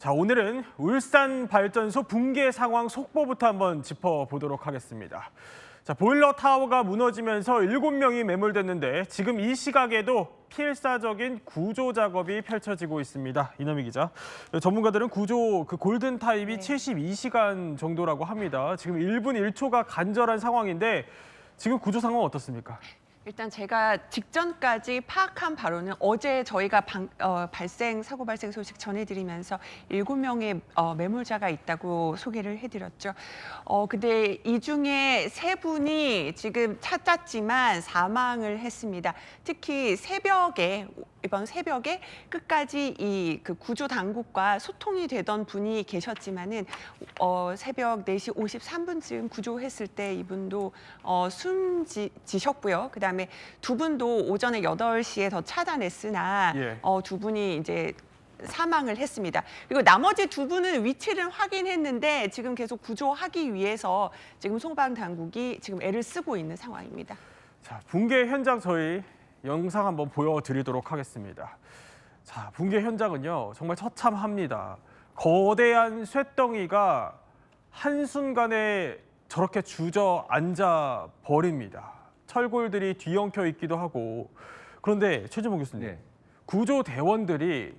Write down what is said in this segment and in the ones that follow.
자, 오늘은 울산 발전소 붕괴 상황 속보부터 한번 짚어보도록 하겠습니다. 자, 보일러 타워가 무너지면서 7명이 매몰됐는데 지금 이 시각에도 필사적인 구조 작업이 펼쳐지고 있습니다. 이남희 기자. 전문가들은 구조 그 골든 타임이 네. 72시간 정도라고 합니다. 지금 1분 1초가 간절한 상황인데 지금 구조 상황 어떻습니까? 일단 제가 직전까지 파악한 바로는 어제 저희가 방- 어, 발생 사고 발생 소식 전해드리면서 일곱 명의 어, 매몰자가 있다고 소개를 해드렸죠. 어 근데 이 중에 세 분이 지금 찾았지만 사망을 했습니다. 특히 새벽에 이번 새벽에 끝까지 이 그 구조 당국과 소통이 되던 분이 계셨지만은 어, 새벽 4시 53분쯤 구조했을 때 이분도 어, 숨지셨고요. 그다음에 두 분도 오전에 8시에 더 찾아냈으나 예. 어, 두 분이 이제 사망을 했습니다. 그리고 나머지 두 분은 위치를 확인했는데 지금 계속 구조하기 위해서 지금 소방 당국이 지금 애를 쓰고 있는 상황입니다. 자, 붕괴 현장 저희 영상 한번 보여드리도록 하겠습니다. 자, 붕괴 현장은요 정말 처참합니다. 거대한 쇳덩이가 한순간에 저렇게 주저앉아 버립니다. 철골들이 뒤엉켜 있기도 하고 그런데 최진봉 교수님 네. 구조 대원들이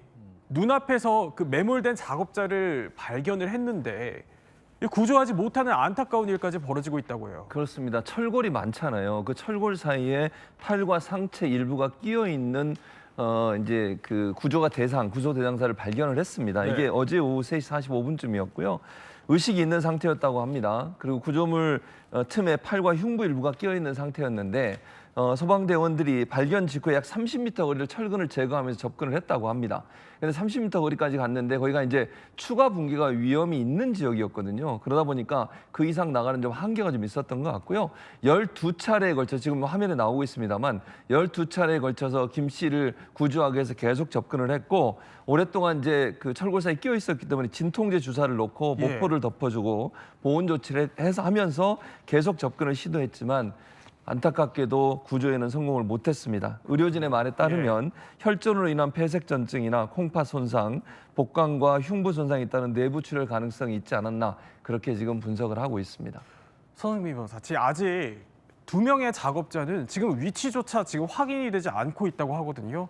눈앞에서 그 매몰된 작업자를 발견을 했는데 이 구조하지 못하는 안타까운 일까지 벌어지고 있다고 해요. 그렇습니다. 철골이 많잖아요. 그 철골 사이에 팔과 상체 일부가 끼어 있는 어 이제 그 구조가 대상, 구조 대상사를 발견을 했습니다. 네. 이게 어제 오후 3시 45분쯤이었고요. 의식이 있는 상태였다고 합니다. 그리고 구조물 어, 틈에 팔과 흉부 일부가 끼어 있는 상태였는데 어, 소방대원들이 발견 직후에 약 30m 거리를 철근을 제거하면서 접근을 했다고 합니다. 근데 30m 거리까지 갔는데 거기가 이제 추가 붕괴가 위험이 있는 지역이었거든요. 그러다 보니까 그 이상 나가는 좀 한계가 좀 있었던 것 같고요. 12차례에 걸쳐 지금 화면에 나오고 있습니다만 12차례에 걸쳐서 김 씨를 구조하기 위해서 계속 접근을 했고 오랫동안 이제 그 철골사에 끼어 있었기 때문에 진통제 주사를 놓고 예. 모포를 덮어주고 보온 조치를 해서 하면서 계속 접근을 시도했지만 안타깝게도 구조에는 성공을 못했습니다. 의료진의 말에 따르면 혈전으로 인한 폐색전증이나 콩팥 손상, 복강과 흉부 손상이 있다는 내부 출혈 가능성이 있지 않았나 그렇게 지금 분석을 하고 있습니다. 손흥민 변호사, 아직 두 명의 작업자는 지금 위치조차 지금 확인이 되지 않고 있다고 하거든요.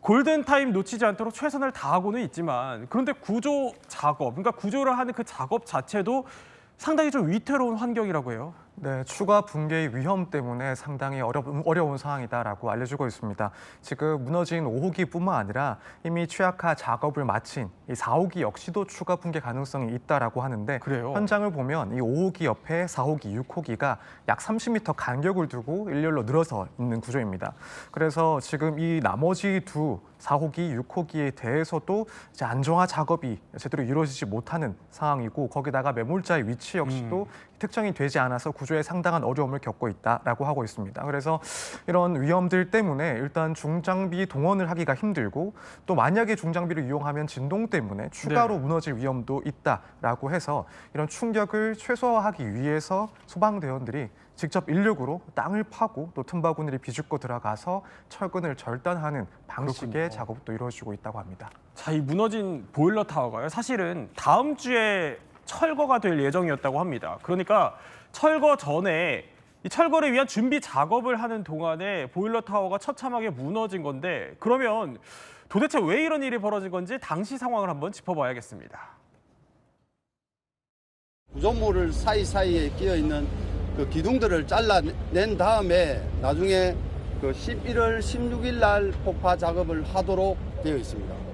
골든 타임 놓치지 않도록 최선을 다하고는 있지만 그런데 구조 작업, 그러니까 구조를 하는 그 작업 자체도 상당히 좀 위태로운 환경이라고 해요. 네, 추가 붕괴의 위험 때문에 상당히 어려운, 어려운 상황이다라고 알려주고 있습니다. 지금 무너진 5호기뿐만 아니라 이미 취약화 작업을 마친 이 4호기 역시도 추가 붕괴 가능성이 있다라고 하는데 그래요? 현장을 보면 이 5호기 옆에 4호기, 6호기가 약 30m 간격을 두고 일렬로 늘어서 있는 구조입니다. 그래서 지금 이 나머지 두 4호기, 6호기에 대해서도 이제 안정화 작업이 제대로 이루어지지 못하는 상황이고 거기다가 매몰자의 위치 역시도 특정이 되지 않아서 구조 에 상당한 어려움을 겪고 있다라고 하고 있습니다. 그래서 이런 위험들 때문에 일단 중장비 동원을 하기가 힘들고 또 만약에 중장비를 이용하면 진동 때문에 추가로 네. 무너질 위험도 있다라고 해서 이런 충격을 최소화하기 위해서 소방대원들이 직접 인력으로 땅을 파고 또 틈바구니를 비집고 들어가서 철근을 절단하는 방식의 그렇군요. 작업도 이루어지고 있다고 합니다. 자, 이 무너진 보일러 타워가요. 사실은 다음 주에 철거가 될 예정이었다고 합니다. 그러니까 철거 전에 이 철거를 위한 준비 작업을 하는 동안에 보일러 타워가 처참하게 무너진 건데 그러면 도대체 왜 이런 일이 벌어진 건지 당시 상황을 한번 짚어봐야겠습니다. 구조물을 사이사이에 끼어 있는 그 기둥들을 잘라낸 다음에 나중에 그 11월 16일 날 폭파 작업을 하도록 되어 있습니다.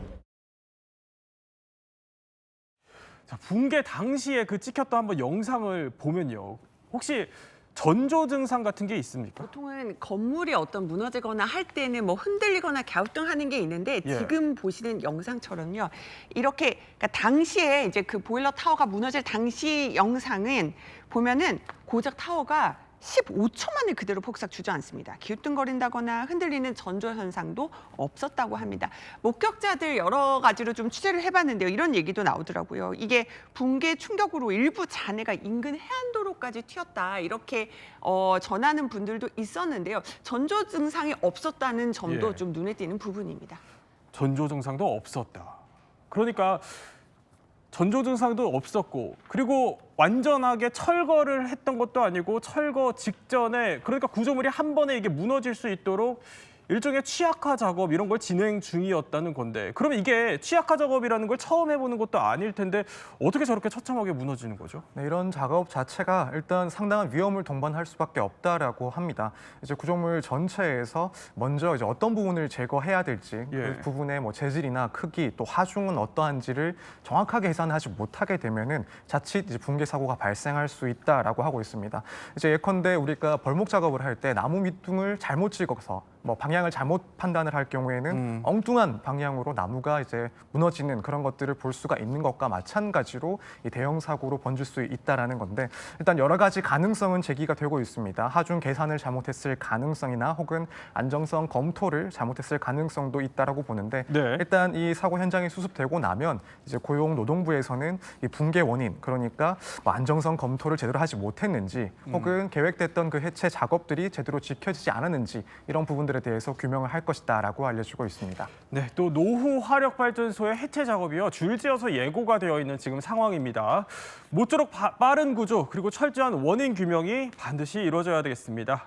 자, 붕괴 당시에 그 찍혔던 한번 영상을 보면요. 혹시 전조 증상 같은 게 있습니까? 보통은 건물이 어떤 무너지거나 할 때는 뭐 흔들리거나 갸우뚱하는 게 있는데 예. 지금 보시는 영상처럼요 이렇게 그러니까 당시에 이제 그 보일러 타워가 무너질 당시 영상은 보면은 고작 타워가 15초 만에 그대로 폭삭 주저앉습니다. 기우뚱거린다거나 흔들리는 전조 현상도 없었다고 합니다. 목격자들 여러 가지로 좀 취재를 해봤는데요. 이런 얘기도 나오더라고요. 이게 붕괴 충격으로 일부 잔해가 인근 해안도로까지 튀었다 이렇게 어, 전하는 분들도 있었는데요. 전조 증상이 없었다는 점도 예. 좀 눈에 띄는 부분입니다. 전조 증상도 없었다. 그러니까 전조 증상도 없었고 그리고 완전하게 철거를 했던 것도 아니고 철거 직전에 그러니까 구조물이 한 번에 이게 무너질 수 있도록 일종의 취약화 작업 이런 걸 진행 중이었다는 건데 그러면 이게 취약화 작업이라는 걸 처음 해보는 것도 아닐 텐데 어떻게 저렇게 처참하게 무너지는 거죠? 네, 이런 작업 자체가 일단 상당한 위험을 동반할 수밖에 없다라고 합니다. 이제 구조물 전체에서 먼저 이제 어떤 부분을 제거해야 될지 예. 그 부분의 뭐 재질이나 크기 또 하중은 어떠한지를 정확하게 계산하지 못하게 되면은 자칫 이제 붕괴 사고가 발생할 수 있다라고 하고 있습니다. 이제 예컨대 우리가 벌목 작업을 할 때 나무 밑둥을 잘못 찍어서 뭐 방향을 잘못 판단을 할 경우에는 음. 엉뚱한 방향으로 나무가 이제 무너지는 그런 것들을 볼 수가 있는 것과 마찬가지로 이 대형 사고로 번질 수 있다라는 건데 일단 여러 가지 가능성은 제기가 되고 있습니다. 하중 계산을 잘못했을 가능성이나 혹은 안정성 검토를 잘못했을 가능성도 있다라고 보는데 네. 일단 이 사고 현장이 수습되고 나면 이제 고용노동부에서는 이 붕괴 원인 그러니까 뭐 안정성 검토를 제대로 하지 못했는지 혹은 계획됐던 그 해체 작업들이 제대로 지켜지지 않았는지 이런 부분들 에 대해서 규명을 할 것이다라고 알려지고 있습니다. 네, 또 노후 화력 발전소의 해체 작업이요 줄지어서 예고가 되어 있는 지금 상황입니다. 모쪼록 바- 빠른 구조 그리고 철저한 원인 규명이 반드시 이루어져야 되겠습니다.